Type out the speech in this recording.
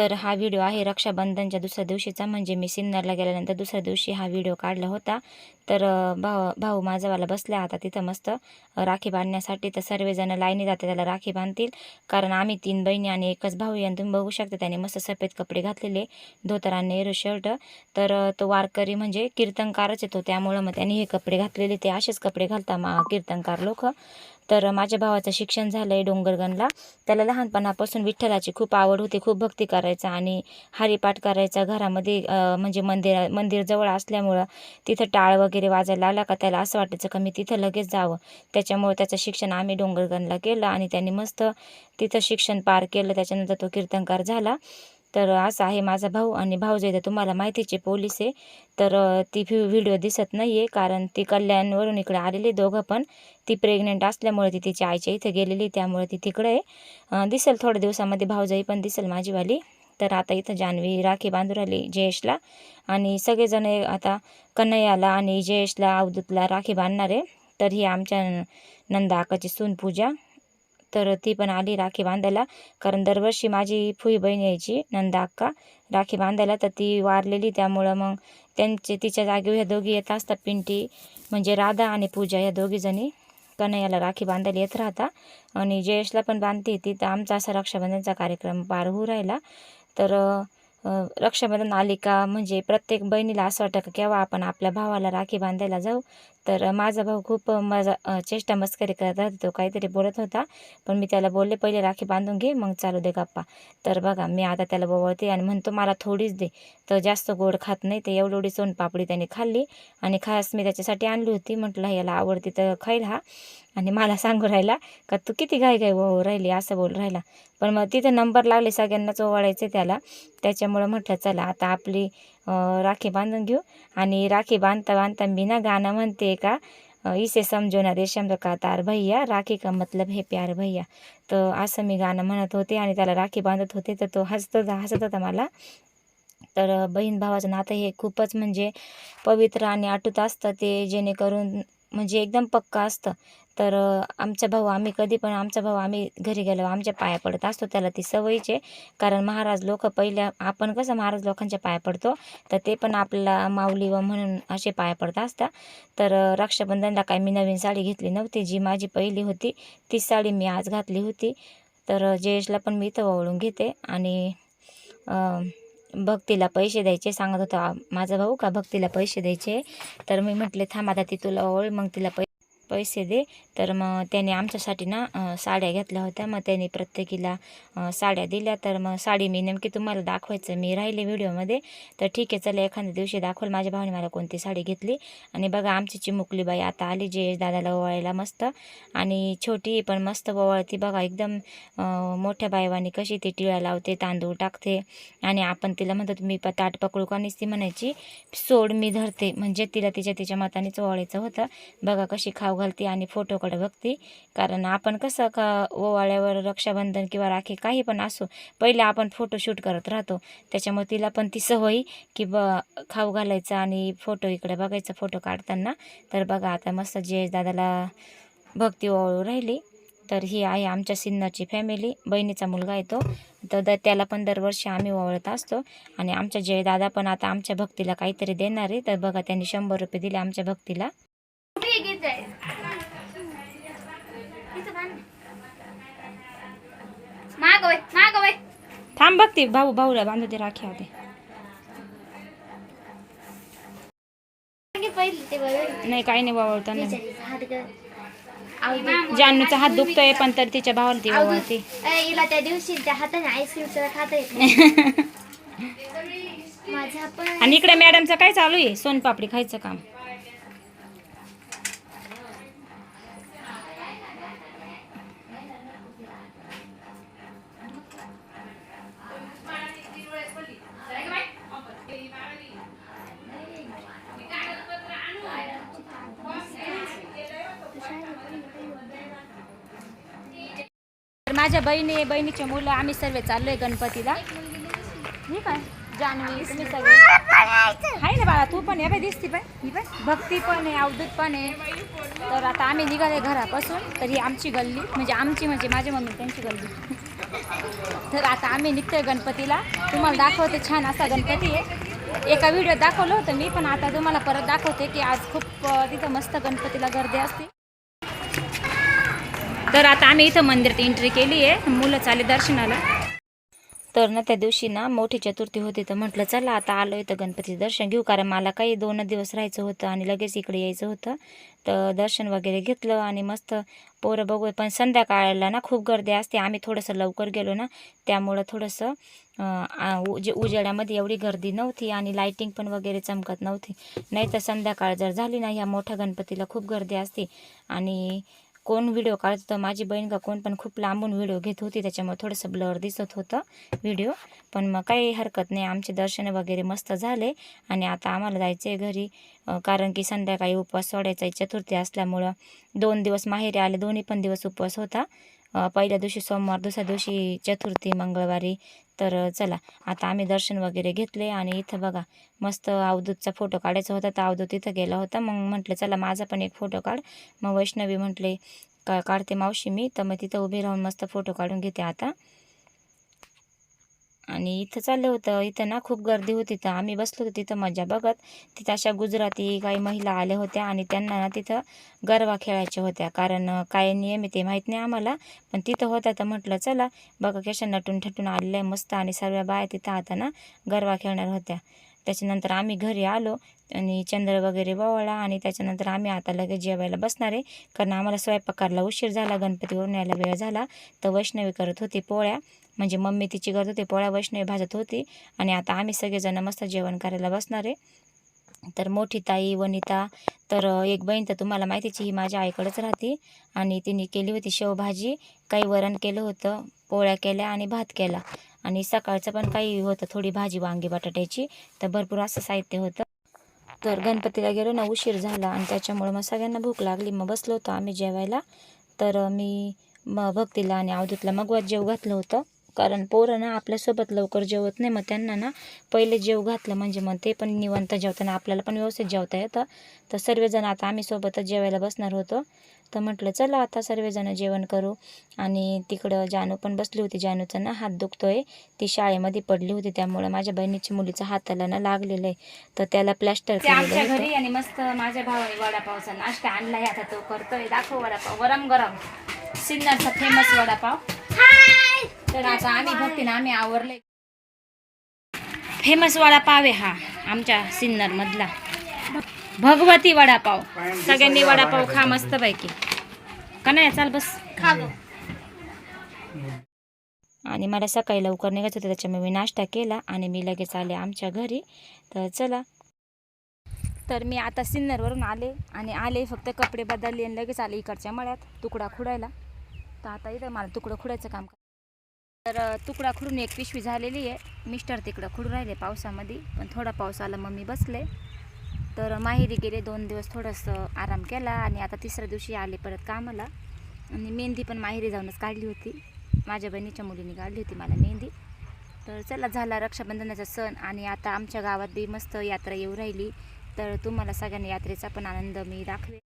तर हा व्हिडिओ आहे रक्षाबंधनच्या दुसऱ्या दिवशीचा. म्हणजे मी सिन्नरला गेल्यानंतर दुसऱ्या दिवशी हा व्हिडिओ काढला होता. तर भाऊ भाऊ माझावाला बसला आता तिथं मस्त राखी बांधण्यासाठी. तर सर्वजण लाईनी जाते त्याला राखी बांधतील. कारण आम्ही तीन बहिणी आणि एकच भाऊ आहे. तुम्ही बघू शकता त्याने मस्त सफेद कपडे घातलेले धोतर आणि नेहरू शर्ट. तर तो वारकरी म्हणजे कीर्तनकारच येतो. त्यामुळं मग त्याने हे कपडे घातलेले. ते असेच कपडे घालता मा कीर्तनकार लोक. तर माझ्या भावाचं शिक्षण झालं आहे डोंगरगणला. त्याला लहानपणापासून विठ्ठलाची खूप आवड होती खूप भक्ती करायचा आणि हरिपाठ करायचा. घरामध्ये म्हणजे मंदिर मंदिर जवळ असल्यामुळं तिथं टाळ वगैरे वाजायला लागला का त्याला असं वाटायचं का मी तिथं लगेच जावं. त्याच्यामुळे त्याचं शिक्षण आम्ही डोंगरगणला केलं आणि त्यांनी मस्त तिथं शिक्षण पार केलं. त्याच्यानंतर तो कीर्तनकार झाला. तर असा आहे माझा भाऊ आणि भाऊ जे तुम्हाला माहितीचे पोलीस आहे. तर ती व्हि व्हिडिओ दिसत नाही आहे कारण ती कल्याणवरून इकडे आलेली दोघं पण. ती प्रेग्नेंट असल्यामुळे ती तिच्या आईच्या इथं गेलेली त्यामुळे ती तिकडे आहे. दिसेल थोड्या दिवसामध्ये भाऊजाई पण दिसेल माझीवाली. तर आता इथं जान्हवी राखी बांधून राहिली जयेशला. आणि सगळेजण आता कन्हैयाला आणि जयेशला अवधूतला राखी बांधणार आहे. तर ही आमच्या नंदा आकाची सून पूजा. तर ती पण आली राखी बांधायला. कारण दरवर्षी माझी फुई बहीण यायची नंदा अक्का. राखी बांधायला तर ती वारलेली त्यामुळं मग त्यांचे तिच्या जागेवर ह्या दोघी येत असतात पिंटी म्हणजे राधा आणि पूजा या दोघीजणी कन्हैयाला राखी बांधायला येत राहता. आणि जयेशला पण बांधते ती. तर आमचा असा रक्षाबंधनचा कार्यक्रम पार होऊ राहिला. तर रक्षाबंधन आली का? म्हणजे प्रत्येक बहिणीला असं वाटतं का केव्हा आपण आपल्या भावाला राखी बांधायला जाऊ. तर माझा भाऊ खूप माझा चेष्टा मस्करी करत राहतो. तो काहीतरी बोलत होता. पण मी त्याला बोलले पहिले राखी बांधून घे मग चालू दे गप्पा. तर बघा मी आता त्याला बोवळते आणि म्हणतो मला थोडीच दे. तर जास्त गोड खात नाही. तर एवढी एवढी सोनपापडी त्याने खाल्ली आणि खास मी त्याच्यासाठी आणली होती. म्हटलं याला आवडती तर खाईल हा. आणि मला सांगू राहिला का तू किती घाई घाई हो राहिली असं बोल राहिला. पण मग तिथं नंबर लागले सगळ्यांनाच ओवाळायचे त्याला. त्याच्यामुळं म्हटलं चला आता आपली राखी बांधून घेऊ. आणि राखी बांधता बांधता मी ना गाणं म्हणते का इसे समजो ना रेशम का तार भैया राखी का मतलब हे प्यार भैया. तर असं मी गाणं म्हणत होते आणि त्याला राखी बांधत होते तर तो हसत होता हसत होता मला. तर बहीण भावाचं नातं हे खूपच म्हणजे पवित्र आणि आटूत असतं. ते जेणेकरून म्हणजे एकदम पक्का असतं. तर आमचा भाऊ आम्ही कधी पण आमचा भाऊ आम्ही घरी गेलो आमच्या पाया पडत असतो त्याला ती सवयीचे. कारण महाराज लोक पहिल्या आपण कसं महाराज लोकांच्या पाया पडतो तर ते पण आपल्याला माऊली व म्हणून असे पाया पडत असतात. तर रक्षाबंधनला काय मी नवीन साडी घेतली नव्हती. जी माझी पहिली होती ती साडी मी आज घातली होती. तर जयेशला पण मी इथं ओवळून घेते आणि भक्तीला पैसे द्यायचे सांगत होता माझा भाऊ का भक्तीला पैसे द्यायचे? तर मी म्हटले थांब आता ती तुला ओळ मग तिला पै पैसे दे तर मग त्याने आमच्यासाठी ना साड्या घेतल्या होत्या. मग त्याने प्रत्येकीला साड्या दिल्या. तर मग साडी मी नेमकी तुम्हाला दाखवायचं. मी राहिले व्हिडिओमध्ये. तर ठीक आहे चला एखाद्या दिवशी दाखवल. माझ्या भावाने मला कोणती साडी घेतली. आणि बघा आमची चिमुकली बाई आता आली जे दादाला ओवाळायला मस्त. आणि छोटी पण मस्त ओवाळती. बघा एकदम मोठ्या बायवानी कशी ती टिळा लावते तांदूळ टाकते. आणि आपण तिला म्हणतो मी प ताट पकडू का ती म्हणायची. सोड मी धरते. म्हणजे तिला तिच्या तिच्या मतानेच ओवाळायचं होतं. बघा कशी खाऊ घालते आणि फोटो भक्ती. बघते कारण आपण कसं का ओवाळ्यावर रक्षाबंधन किंवा राखी काही पण असो पहिले आपण फोटोशूट करत राहतो. त्याच्यामुळे तिला पण ती सवय की ब खाऊ घालायचा आणि फोटो इकडे बघायचं फोटो काढताना. तर बघा आता मस्त जयेश दादाला भक्ती ओवाळू राहिली तर ही आहे आमच्या सिन्नरची फॅमिली बहिणीचा मुलगा आहे तो. तर द त्याला पण दरवर्षी आम्ही ओवाळत असतो. आणि आमच्या जयदादा पण आता आमच्या भक्तीला काहीतरी देणार आहे. तर बघा त्यांनी शंभर रुपये दिले आमच्या भक्तीला. थांब बघते भाऊ भाऊला बांधू दे राखी आधी. ते नाही काही नाही वावळता नाही. हात जानूचा हात दुखतोय पण तर तिच्या भावाला ती वावळते हिला त्या दिवशी त्या हाताने आईस्क्रीम खाता येत आणि इकडे मॅडमचं काय चालू आहे? सोनपापडी खायचं काम. माझ्या बहिणी बहिणीचे मुलं आम्ही सर्व चाललोय गणपतीला. हे काय? जान्हवी तुम्ही सगळे. आहे ना बाळा तू पण आहे बाय दिसती बाय ही बाय भक्ती पण आहे अवधूत पण आहे. तर आता आम्ही निघाले घरापासून तर ही आमची गल्ली म्हणजे आमची म्हणजे माझ्या मम्मी त्यांची गल्ली. तर आता आम्ही निघतोय गणपतीला. तुम्हाला दाखवते छान असा गणपती आहे. एका व्हिडिओ दाखवलं होतं मी पण आता तुम्हाला परत दाखवते की आज खूप तिथं मस्त गणपतीला गर्दी असते. तर आता आम्ही इथं मंदिरात एंट्री केली आहे. मुलं चाले दर्शनाला. तर ना त्या दिवशी ना मोठी चतुर्थी होती तर म्हटलं चला आता आलो इथं गणपतीचं दर्शन घेऊ. कारण मला काही दोन दिवस राहायचं होतं आणि लगेच इकडे यायचं होतं. तर दर्शन वगैरे घेतलं आणि मस्त पोरं बघू. पण संध्याकाळला ना खूप गर्दी असते. आम्ही थोडंसं लवकर गेलो ना त्यामुळं थोडंसं अं, उजे उजेडामध्ये एवढी गर्दी नव्हती आणि लाईटिंग पण वगैरे चमकत नव्हती. नाही तर संध्याकाळ जर झाली ना ह्या मोठ्या गणपतीला खूप गर्दी असते. आणि कोण व्हिडिओ काढत होतं माझी बहीण का कोण पण खूप लांबून व्हिडिओ घेत होती त्याच्यामुळे थोडंसं ब्लर दिसत होतं व्हिडिओ पण मग काही हरकत नाही आमचे दर्शन वगैरे मस्त झाले आणि आता आम्हाला जायचं आहे घरी. कारण की संध्याकाळी उपवास सोडायचा आहे चतुर्थी असल्यामुळं दोन दिवस माहेरी आले दोन्ही पण दिवस उपवास होता. पहिल्या दिवशी सोमवार दुसऱ्या दिवशी चतुर्थी मंगळवारी. तर चला आता आम्ही दर्शन वगैरे घेतले आणि इथं बघा मस्त अवधूतचा फोटो काढायचा होता तर अवधूत इथं गेला होता. मग म्हटलं चला माझा पण एक फोटो काढ. मग वैष्णवी म्हटले का काढते मावशी मी. तर मग तिथं उभी राहून मस्त फोटो काढून घेते आता. आणि इथं चाललं होतं. इथं ना खूप गर्दी होती. तर आम्ही बसलो होतो तिथं मजा बघत. तिथं अशा गुजराती काही महिला आल्या होत्या आणि त्यांना ना तिथं गरबा खेळायच्या होत्या. कारण काय नियम आहे ते माहीत नाही आम्हाला. पण तिथं होत्या तर म्हटलं चला बघा कशा नटून ठटून आलेल्या आहे मस्त आणि सर्व बाया तिथं आता ना गरबा खेळणार होत्या. त्याच्यानंतर आम्ही घरी आलो आणि चंद्र वगैरे वळला आणि त्याच्यानंतर आम्ही आता लगेच जेवायला बसणार आहे. कारण आम्हाला स्वयंपाकाला उशीर झाला गणपतीवरून यायला वेळ झाला. तर वैष्णवी करत होती पोळ्या. म्हणजे मम्मी तिची करत होती पोळ्या वैष्णवी भाजत होती. आणि आता आम्ही सगळेजण मस्त जेवण करायला बसणार आहे. तर मोठी ताई वनिता तर एक बहीण तर तुम्हाला माहितीची ही माझ्या आईकडेच राहते. आणि तिने केली होती शेवभाजी. काही वरण केलं होतं. पोळ्या केल्या आणि भात केला. आणि सकाळचं पण काही होतं थोडी भाजी वांगी बटाट्याची. तर भरपूर असं साहित्य होतं. तर गणपतीला गेलो ना उशीर झाला आणि त्याच्यामुळं मग सगळ्यांना भूक लागली. मग बसलो होतो आम्ही जेवायला. तर मी मग भक्तीला आणि अवधूतला मगवात जेव घातलं होतं. कारण पोरं ना आपल्यासोबत लवकर जेवत नाही. मग त्यांना ना पहिले जेव घातलं म्हणजे मग ते पण निवंत जेवताना आपल्याला पण व्यवस्थित जेवता येतं. तर सर्वजण आता आम्ही सोबतच जेवायला बसणार होतो. तर म्हटलं चला आता सर्वजण जेवण करू. आणि तिकडं जानू पण बसली होती. जानूचा ना हात दुखतोय. ती शाळेमध्ये पडली होती. त्यामुळे माझ्या बहिणीच्या मुलीचा हाताला ना लागलेलं आहे. तर त्याला प्लॅस्टर आमच्या घरी आणि मस्त माझ्या भावाने वडापावचा नाश्ता आणलाय. आता तो करतोय. दाखव वडापाव. गरम गरम. सिन्नरचा फेमस वडापाव. तर आता आम्ही भक्तीनं आम्ही आवरले. फेमस वडापाव आहे हा आमच्या सिन्नर मधला. भगवती वडापाव. सगळ्यांनी वडापाव खा मस्त पैकी का नाही? चाल बस. खा गं. आणि मला सकाळी लवकर निघायचं होतं त्याच्यामुळे मी नाश्ता केला आणि मी लगेच आले आमच्या घरी. तर चला. तर मी आता सिन्नरवरून आले आणि आले फक्त कपडे बदलले आणि लगेच आले इकडच्या मळ्यात तुकडा खुडायला. तर आता इथं मला तुकडं खुडायचं काम कर- तर तुकडा खुडून एक पिशवी झालेली आहे. मिस्टर तिकडं खुडून राहिले पावसामध्ये पण थोडा पाऊस आला मग मी बसले. तर माहेरी गेले दोन दिवस थोडंसं आराम केला आणि आता तिसऱ्या दिवशी आले परत कामाला. आणि मेहंदी पण माहेरी जाऊनच काढली होती. माझ्या बहिणीच्या मुलीने काढली होती मला मेहंदी. तर चला झाला रक्षाबंधनाचा सण आणि आता आमच्या गावात बी मस्त यात्रा येऊ राहिली. तर तुम्हाला सगळ्यांना यात्रेचा पण आनंद मी दाखवे